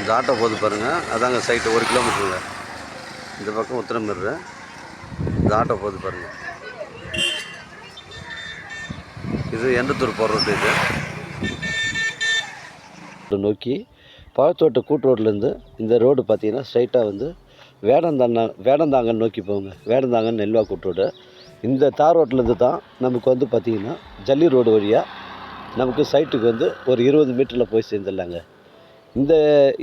இந்த ஆட்டோ போகுது பாருங்கள் அதாங்க சைட்டு ஒரு கிலோமீட்டருங்க இந்த பக்கம் உத்தரமேரு இந்த ஆட்டோ போகுது பாருங்கள் இது எண்டத்தூர் போகிற ரோட்டு இது? நோக்கி பழத்தோட்ட கூட்டு ரோட்லேருந்து இந்த ரோடு பார்த்தீங்கன்னா ஸ்ட்ரைட்டாக வந்து வேடந்தாங்க வேடந்தாங்கன்னு நோக்கி போங்க வேடந்தாங்கன்னு நெல்வா கூட்டு ரோடு. இந்த தார் ரோட்லேருந்து தான் நமக்கு வந்து பார்த்திங்கன்னா ஜல்லி ரோடு வழியாக நமக்கு சைட்டுக்கு வந்து ஒரு இருபது மீட்டரில் போய் சேர்ந்துடலாங்க. இந்த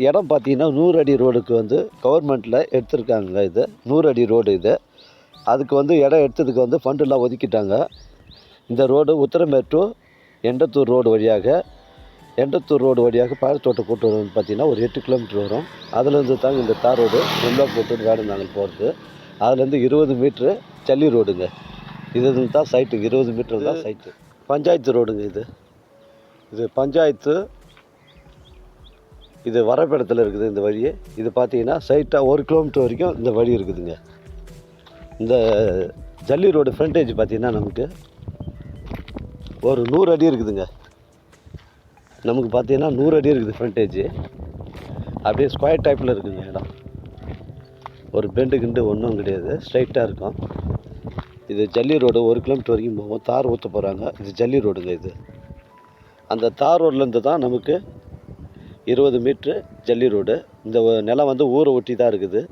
இடம் பார்த்தீங்கன்னா நூறு அடி ரோடுக்கு வந்து கவர்மெண்ட்டில் எடுத்திருக்காங்க இது. நூறு அடி ரோடு இது. அதுக்கு வந்து இடம் எடுத்ததுக்கு வந்து ஃபண்டெல்லாம் ஒதுக்கிட்டாங்க. இந்த road Uthiramerur to Endathur road வழியாக எண்டத்தூர் ரோடு வழியாக பாலத்தோட்ட கூட்டு வந்து பார்த்தீங்கன்னா ஒரு எட்டு கிலோமீட்டர் வரும். அதுலேருந்து தாங்க இந்த தார் ரோடு நெல்வாக்கூட்டு வேடந்தாங்கல் போகிறது. அதுலேருந்து இருபது மீட்ரு ஜல்லி ரோடுங்க. இது தான் சைட்டு இருபது மீட்டர் தான் சைட்டு பஞ்சாயத்து ரோடுங்க இது. இது பஞ்சாயத்து இது வரப்பிடத்தில் இருக்குது இந்த வழி இது பார்த்தீங்கன்னா சைட்டாக ஒரு கிலோமீட்டர் வரைக்கும் இந்த வழி இருக்குதுங்க. இந்த ஜல்லி ரோடு ஃப்ரண்டேஜ் பார்த்தீங்கன்னா நமக்கு ஒரு நூறு அடி இருக்குதுங்க. நமக்கு பார்த்தீங்கன்னா நூறு அடி இருக்குது ஃப்ரண்டேஜ் அப்படியே ஸ்கொயர் டைப்பில் இருக்குதுங்க இடம். ஒரு பெண்டு கிண்டு ஒன்றும் கிடையாது. ஸ்ட்ரைட்டாக இருக்கும். இது ஜல்லி ரோடு ஒரு கிலோமீட்டர் வரைக்கும் போகும். தார் ஊற்ற போகிறாங்க இது ஜல்லி ரோடுங்க இது. அந்த தார் ரோட்லேருந்து தான் நமக்கு இருபது மீட்ரு ஜல்லி ரோடு. இந்த நிலம் வந்து ஊரை ஒட்டி தான் இருக்குது.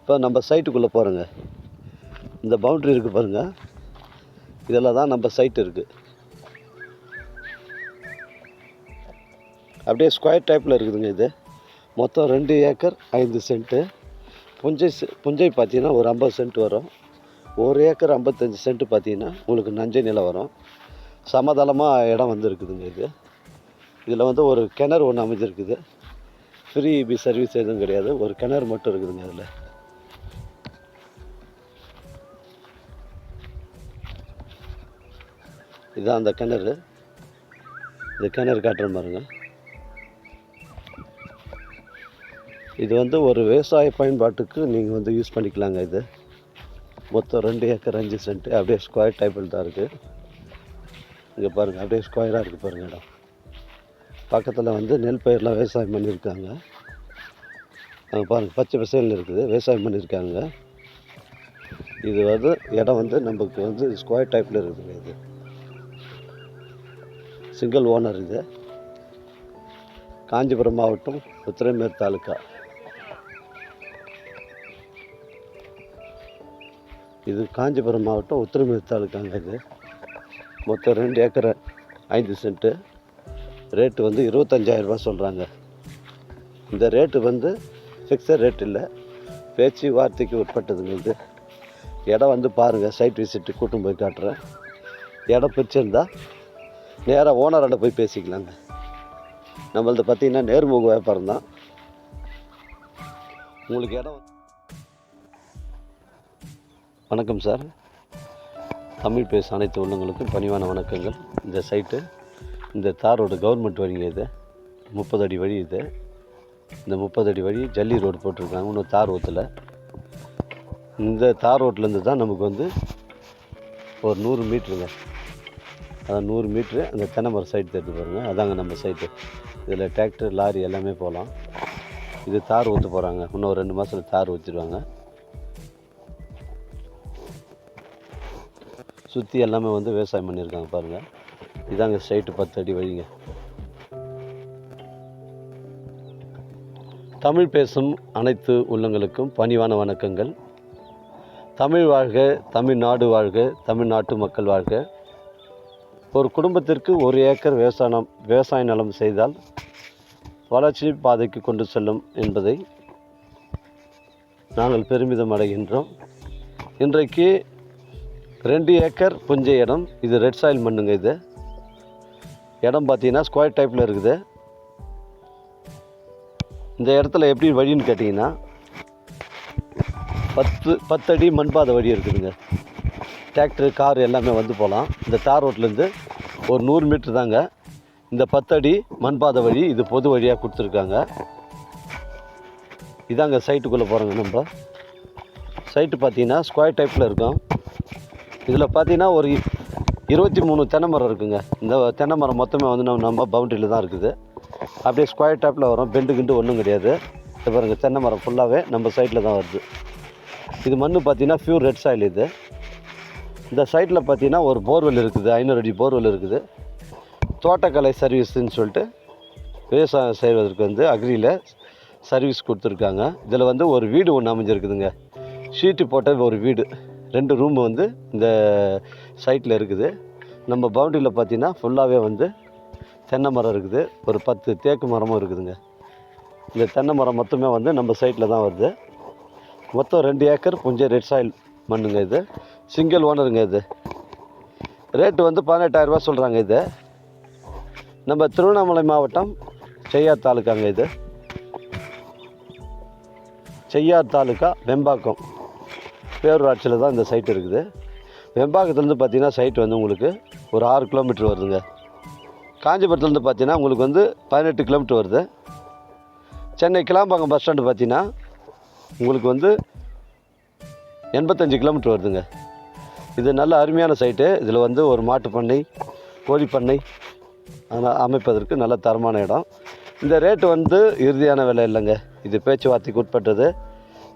இப்போ நம்ம சைட்டுக்குள்ளே போகிறோங்க இந்த பவுண்ட்ரி இருக்குது பாருங்கள் இதில் தான் நம்ம சைட் இருக்குது அப்படியே ஸ்கொயர் டைப்பில் இருக்குதுங்க இது. மொத்தம் ரெண்டு ஏக்கர் ஐந்து சென்ட்டு. புஞ்சை செ- புஞ்சை பார்த்தீங்கன்னா ஒரு ஐம்பது சென்ட் வரும். ஒரு ஏக்கர் ஐம்பத்தஞ்சு சென்ட் பார்த்தீங்கன்னா உங்களுக்கு நஞ்சை நிலம் வரும். சமதளமாக இடம் வந்து இருக்குதுங்க இது. இதில் வந்து ஒரு கிணறு ஒன்று அமைஞ்சிருக்குது. ஃப்ரீ பி சர்வீஸ் எதுவும் கிடையாது. ஒரு கிணறு மட்டும் இருக்குதுங்க அதில் இதுதான் அந்த கிணறு. இந்த கிணறு காட்டுறேன் பாருங்க இது வந்து ஒரு விவசாய பயன்பாட்டுக்கு நீங்கள் வந்து யூஸ் பண்ணிக்கலாங்க இது. மொத்தம் ரெண்டு ஏக்கர் அஞ்சு சென்ட்டு. அப்படியே ஸ்கொயர் டைப்பில் தான் இருக்குது இங்கே பாருங்கள் அப்படியே ஸ்கொயராக இருக்குது பாருங்கள் இடம். பக்கத்தில் வந்து நெல் பயிரெலாம் விவசாயம் பண்ணியிருக்காங்க அங்கே பாருங்கள் பச்சை பசேல்னு இருக்குது. விவசாயம் பண்ணியிருக்காங்க இது வந்து இடம் வந்து நமக்கு வந்து ஸ்கொயர் டைப்பில் இருக்குதுங்க இது. சிங்கிள் ஓனர் இது. காஞ்சிபுரம் மாவட்டம் உத்திரமேர் தாலுக்கா இது காஞ்சிபுரம் மாவட்டம் உத்திரமேர் தாலுக்காங்க இது. மொத்தம் ரெண்டு ஏக்கரை ஐந்து சென்ட்டு. ரேட்டு வந்து இருபத்தஞ்சாயிரரூபா சொல்கிறாங்க இந்த ரேட்டு வந்து ஃபிக்ஸட் ரேட் இல்லை. பேச்சு வார்த்தைக்கு உட்பட்டதுங்க இது. இடம் வந்து பாருங்கள் சைட் விசிட்டு கூட்டும் போய் காட்டுறேன். இடம் பிடிச்சிருந்தா நேராக ஓனராண்ட போய் பேசிக்கலாங்க. நம்மளது பார்த்தீங்கன்னா நேர்முக வியாபாரம் தான். உங்களுக்கு இடம் வணக்கம் சார். தமிழ் பேச அனைத்து உள்ளங்களுக்கும் பணிவான வணக்கங்கள். இந்த சைட்டு இந்த தாரோட கவர்மெண்ட் வழிங்க இது. முப்பது அடி வழி இது. இந்த முப்பது அடி வழி ஜல்லி ரோடு போட்டிருக்காங்க இன்னும் தார் ஊற்றல இந்த தார் ரோட்லேருந்து தான் நமக்கு வந்து ஒரு நூறு மீட்ருங்க அதான் நூறு மீட்ரு அந்த தென்னைமரம் சைடு தேடி பாருங்கள் அதாங்க நம்ம சைட்டு இதில் டிராக்டர் லாரி எல்லாமே போகலாம். இது தார் ஊற்ற போகிறாங்க இன்னும் ஒரு ரெண்டு மாதத்தில் தார் ஊற்றிடுவாங்க சுற்றி எல்லாமே வந்து விவசாயம் பண்ணியிருக்காங்க பாருங்கள் இதாங்க ஸ்ட்ரைட்டு பத்து அடி வழிங்க. தமிழ் பேசும் அனைத்து உள்ளங்களுக்கும் பணிவான வணக்கங்கள். தமிழ் வாழ்க தமிழ்நாடு வாழ்க தமிழ்நாட்டு மக்கள் வாழ்க. ஒரு குடும்பத்திற்கு ஒரு ஏக்கர் விவசாயம் விவசாய நலம் செய்தால் வளர்ச்சி பாதைக்கு கொண்டு செல்லும் என்பதை நாங்கள் பெருமிதம் அடைகின்றோம். இன்றைக்கு ரெண்டு ஏக்கர் புஞ்சை இடம் இது ரெட் சாயில் மண்ணுங்க இது. இடம் பார்த்தீங்கன்னா ஸ்கொயர் டைப்பில் இருக்குது. இந்த இடத்துல எப்படி வழின்னு கேட்டிங்கன்னா பத்து பத்தடி மண்பாதை வழி இருக்குதுங்க. டிராக்டர் கார் எல்லாமே வந்து போகலாம். இந்த தார் ரோட்லேருந்து ஒரு நூறு மீட்ரு தாங்க. இந்த பத்தடி மண்பாதை வழி இது பொது வழியாக கொடுத்துருக்காங்க. இதாங்க சைட்டுக்குள்ளே போகிறோங்க நம்ம. சைட்டு பார்த்தீங்கன்னா ஸ்கொயர் டைப்பில் இருக்கும். இதில் பார்த்தீங்கன்னா ஒரு இருபத்தி மூணு தென்னை மரம் இருக்குங்க. இந்த தென்னை மரம் மொத்தமே வந்து நம்ம நம்ம பவுண்டரியில் தான் இருக்குது. அப்படியே ஸ்கொயர் டைப்பில் வரும். பெண்டு கிண்டு ஒன்றும் கிடையாது. இப்போ பாருங்கள் தென்னை மரம் ஃபுல்லாகவே நம்ம சைட்டில் தான் வருது. இது மண் பார்த்தீங்கன்னா ப்யூர் ரெட் சாயில் இது. இந்த சைட்டில் பார்த்தீங்கன்னா ஒரு போர்வெல் இருக்குது. ஐநூறு அடி போர்வெல் இருக்குது. தோட்டக்கலை சர்வீஸுன்னு சொல்லிட்டு விவசாயம் செய்வதற்கு வந்து அக்ரியில் சர்வீஸ் கொடுத்துருக்காங்க. இதில் வந்து ஒரு வீடு ஒன்று அமைஞ்சிருக்குதுங்க. ஷீட்டு போட்ட ஒரு வீடு. ரெண்டு ரூம் வந்து இந்த சைட்டில் இருக்குது. நம்ம பவுண்டரியில் பார்த்தீங்கன்னா ஃபுல்லாகவே வந்து தென்னை மரம் இருக்குது. ஒரு பத்து தேக்கு மரமும் இருக்குதுங்க. இந்த தென்னை மரம் மொத்தமே வந்து நம்ம சைட்டில் தான் வருது. மொத்தம் ரெண்டு ஏக்கர் கொஞ்சம் ரெட் சாயில் மண்ணுங்க இது. சிங்கிள் ஓனருங்க இது. ரேட்டு வந்து பதினெட்டாயிரரூபா சொல்கிறாங்க இது. நம்ம திருவண்ணாமலை மாவட்டம் செய்யார் தாலுக்காங்க இது. செய்யார் தாலுக்கா வெம்பாக்கம். பேரூராட்சியில் தான் இந்த சைட் இருக்குது. வெம்பாக்கத்துலேருந்து பார்த்தீங்கன்னா சைட் வந்து உங்களுக்கு ஒரு ஆறு கிலோமீட்டர் வருதுங்க. காஞ்சிபுரத்துலேருந்து பார்த்தீங்கன்னா உங்களுக்கு வந்து பதினெட்டு கிலோமீட்டர் வருது. சென்னை கிளாம்பாக்கம் பஸ் ஸ்டாண்டு பார்த்தீங்கன்னா உங்களுக்கு வந்து எண்பத்தஞ்சு கிலோமீட்டர் வருதுங்க. இது நல்ல அருமையான சைட்டு இதில் வந்து ஒரு மாட்டு பண்ணை கோழி பண்ணை அமைப்பதற்கு நல்ல தரமான இடம். இந்த ரேட்டு வந்து இறுதியான விலை இல்லைங்க. இது பேச்சுவார்த்தைக்கு உட்பட்டது.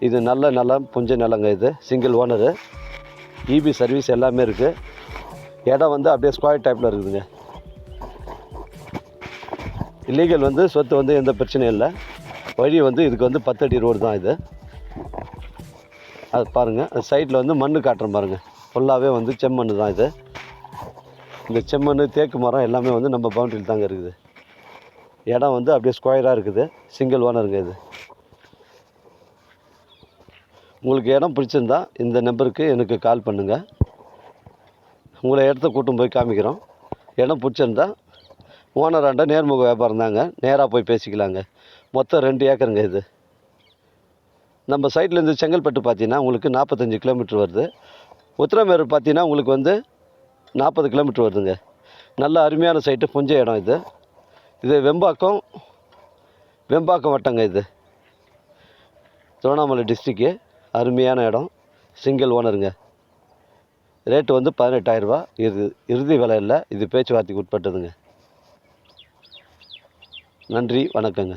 இது நல்ல நிலம் புஞ்ச நிலங்க இது. சிங்கிள் ஓனரு இபி சர்வீஸ் எல்லாமே இருக்குது இடம் வந்து அப்படியே ஸ்கொயர் டைப்பில் இருக்குதுங்க. இல்லீகல் வந்து சொத்து வந்து எந்த பிரச்சனையும் இல்லை. வழி வந்து இதுக்கு வந்து பத்தடி ரோடு தான் இது. அது பாருங்கள் அது சைடில் வந்து மண் காட்டுறேன் பாருங்கள் ஃபுல்லாகவே வந்து செம்மண் தான் இது. இந்த செம்மண் தேக்கு மரம் எல்லாமே வந்து நம்ம பவுண்டரியில் தாங்க இருக்குது. இடம் வந்து அப்படியே ஸ்கொயராக இருக்குது. சிங்கிள் ஓனருங்க இது. உங்களுக்கு இடம் பிடிச்சிருந்தா இந்த நம்பருக்கு எனக்கு கால் பண்ணுங்கள் உங்களை இடத்த கூட்டும் போய் காமிக்கிறோம். இடம் பிடிச்சிருந்தா ஓனராண்ட நேர்முக வியாபாரம் தாங்க. நேராக போய் பேசிக்கலாங்க. மொத்தம் ரெண்டு ஏக்கருங்க இது. நம்ம சைட்லேருந்து செங்கல்பட்டு பார்த்தீங்கன்னா உங்களுக்கு நாற்பத்தஞ்சு கிலோமீட்டர் வருது. உத்திரமேரூர் பார்த்தீங்கன்னா உங்களுக்கு வந்து நாற்பது கிலோமீட்டர் வருதுங்க. நல்ல அருமையான சைட்டு புஞ்ச இடம் இது. இது வெம்பாக்கம் வெம்பாக்கம் வட்டங்க இது. திருவண்ணாமலை டிஸ்ட்ரிக்கு அருமையான இடம். சிங்கிள் ஓனருங்க ரேட்டு வந்து பதினெட்டாயிரரூபா இது இறுதி விலை இல்லை. இது பேச்சுவார்த்தைக்கு உட்பட்டதுங்க. நன்றி வணக்கங்க.